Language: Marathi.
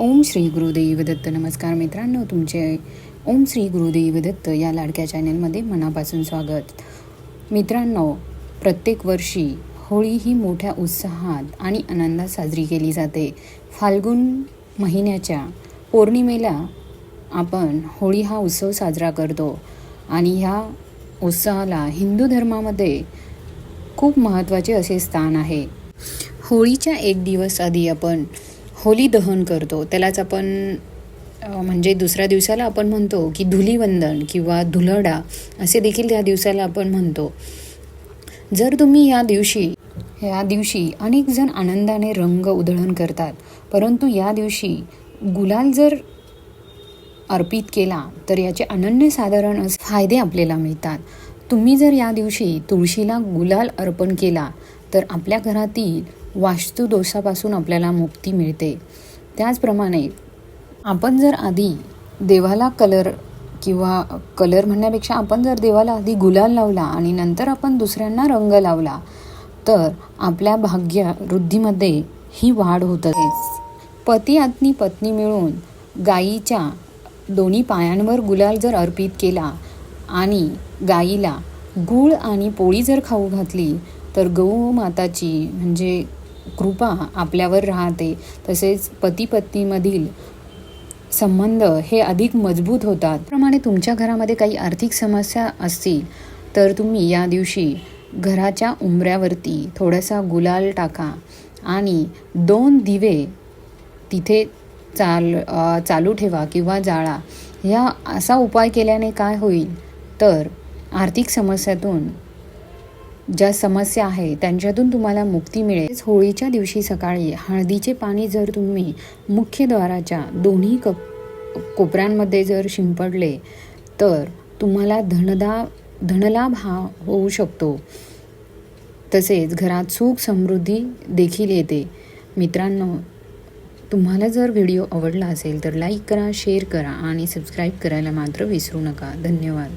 ओम श्री गुरुदेव दत्त नमस्कार मित्रांनो तुमचे ओम श्री गुरुदेव दत्त या लाडक्या चॅनलमध्ये मनापासून स्वागत. मित्रांनो प्रत्येक वर्षी होळी ही मोठ्या उत्साहात आणि आनंदात साजरी केली जाते. फाल्गुन महिन्याच्या पौर्णिमेला आपण होळी हा उत्सव साजरा करतो आणि ह्या उत्सवाला हिंदू धर्मामध्ये खूप महत्त्वाचे असे स्थान आहे. होळीच्या एक दिवस आधी आपण होली दहन करतो. त्यालाच आपण म्हणजे दुसऱ्या दिवसाला आपण म्हणतो की धुलीवंदन किंवा धुलडा असे देखील त्या दिवसाला आपण म्हणतो. जर तुम्ही या दिवशी या दिवशी अनेक जण आनंदाने रंग उधळण करतात परंतु या दिवशी गुलाल जर अर्पित केला तर याचे अनन्यसाधारण फायदे आपल्याला मिळतात. तुम्ही जर या दिवशी तुळशीला गुलाल अर्पण केला तर आपल्या घरातील वास्तुदोषापासून आपल्याला मुक्ती मिळते. त्याचप्रमाणे आपण जर आधी देवाला कलर किंवा कलर म्हणण्यापेक्षा आपण जर देवाला आधी गुलाल लावला आणि नंतर आपण दुसऱ्यांना रंग लावला तर आपल्या भाग्य वृद्धीमध्ये ही वाढ होत पती आणि पत्नी मिळून गायीच्या दोन्ही पायांवर गुलाल जर अर्पित केला आणि गाईला गूळ आणि पोळी जर खाऊ घातली तर गौमाताची म्हणजे कृपा आपल्यावर राहते. तसेच पती पत्नीमधील संबंध हे अधिक मजबूत होतात. त्याप्रमाणे तुमच्या घरामध्ये काही आर्थिक समस्या असतील तर तुम्ही या दिवशी घराच्या उंबऱ्यावरती थोडासा गुलाल टाका आणि दोन दिवे तिथे चाल चालू ठेवा किंवा जाळा. ह्या असा उपाय केल्याने काय होईल? तर आर्थिक समस्यातून ज्या समस्या आहे त्यांच्यातून तुम्हाला मुक्ती मिळेल. होळीच्या दिवशी सकाळी हळदीचे पाणी जर तुम्ही मुख्य द्वाराच्या दोन्ही कप कोपऱ्यांमध्ये जर शिंपडले तर तुम्हाला धनदा धनलाभ हा होऊ शकतो. तसेच घरात सुख समृद्धी देखील येते. मित्रांनो तुम्हाला जर व्हिडिओ आवडला असेल तर लाईक करा शेअर करा आणि सबस्क्राईब करायला मात्र विसरू नका. धन्यवाद.